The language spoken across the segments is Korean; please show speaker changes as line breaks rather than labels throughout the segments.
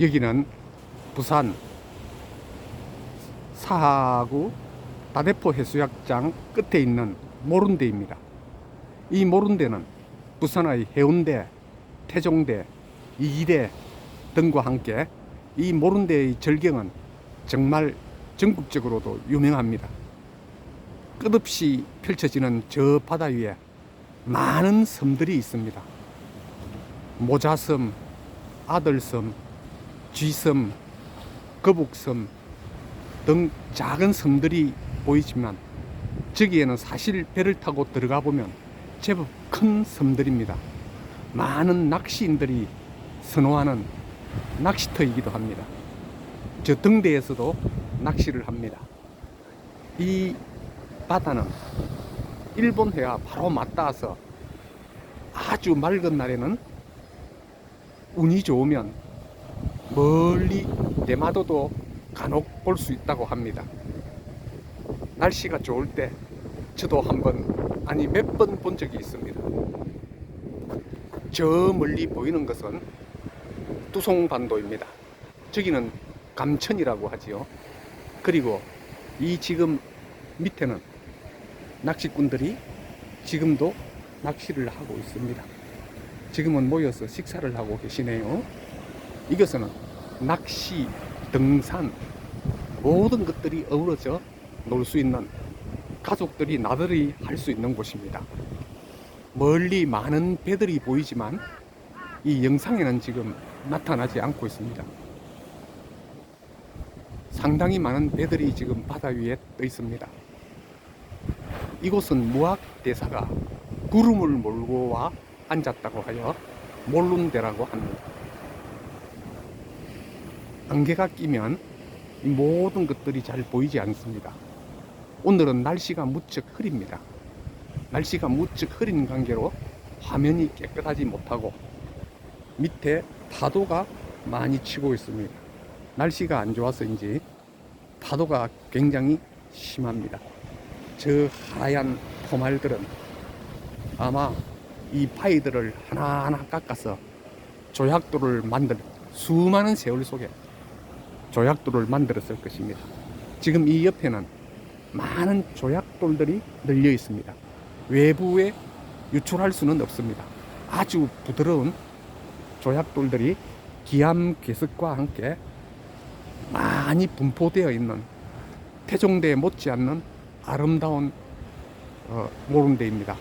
여기는 부산 사하구 다대포 해수욕장 끝에 있는 모른대입니다. 이 모른대는 부산의 해운대, 태종대, 이기대 등과 함께 이 모른대의 절경은 정말 전국적으로도 유명합니다. 끝없이 펼쳐지는 저 바다 위에 많은 섬들이 있습니다. 모자섬, 아들섬, 쥐섬, 거북섬 등 작은 섬들이 보이지만 저기에는 사실 배를 타고 들어가 보면 제법 큰 섬들입니다. 많은 낚시인들이 선호하는 낚시터이기도 합니다. 저 등대에서도 낚시를 합니다. 이 바다는 일본 해와 바로 맞닿아서 아주 맑은 날에는 운이 좋으면 멀리 대마도도 간혹 볼 수 있다고 합니다. 날씨가 좋을 때 저도 한번 아니 몇 번 본 적이 있습니다. 저 멀리 보이는 것은 뚜송반도입니다. 저기는 감천이라고 하지요. 그리고 이 지금 밑에는 낚시꾼들이 지금도 낚시를 하고 있습니다. 지금은 모여서 식사를 하고 계시네요. 이것은 낚시, 등산, 모든 것들이 어우러져 놀 수 있는 가족들이 나들이 할 수 있는 곳입니다. 멀리 많은 배들이 보이지만 이 영상에는 지금 나타나지 않고 있습니다. 상당히 많은 배들이 지금 바다 위에 떠 있습니다. 이곳은 무학 대사가 구름을 몰고 와 앉았다고 하여 몰룬대라고 합니다. 안개가 끼면 이 모든 것들이 잘 보이지 않습니다. 오늘은 날씨가 무척 흐립니다. 날씨가 무척 흐린 관계로 화면이 깨끗하지 못하고 밑에 파도가 많이 치고 있습니다. 날씨가 안 좋아서인지 파도가 굉장히 심합니다. 저 하얀 포말들은 아마 이 파이들을 하나하나 깎아서 조약돌을 만들 수많은 세월 속에 조약돌을 만들었을 것입니다. 지금 이 옆에는 많은 조약돌들이 널려 있습니다. 외부에 유출할 수는 없습니다. 아주 부드러운 조약돌들이 기암 괴석과 함께 많이 분포되어 있는 태종대에 못지않는 아름다운 어, 모룬대입니다.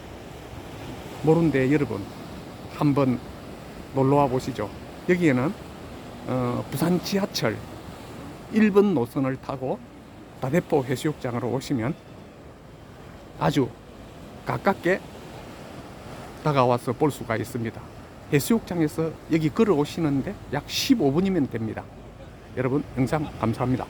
모룬대 여러분 한번 놀러와 보시죠. 여기에는 어, 부산 지하철 1번 노선을 타고 다대포 해수욕장으로 오시면 아주 가깝게 다가와서 볼 수가 있습니다. 해수욕장에서 여기 걸어오시는데 약 15분이면 됩니다. 여러분 영상 감사합니다.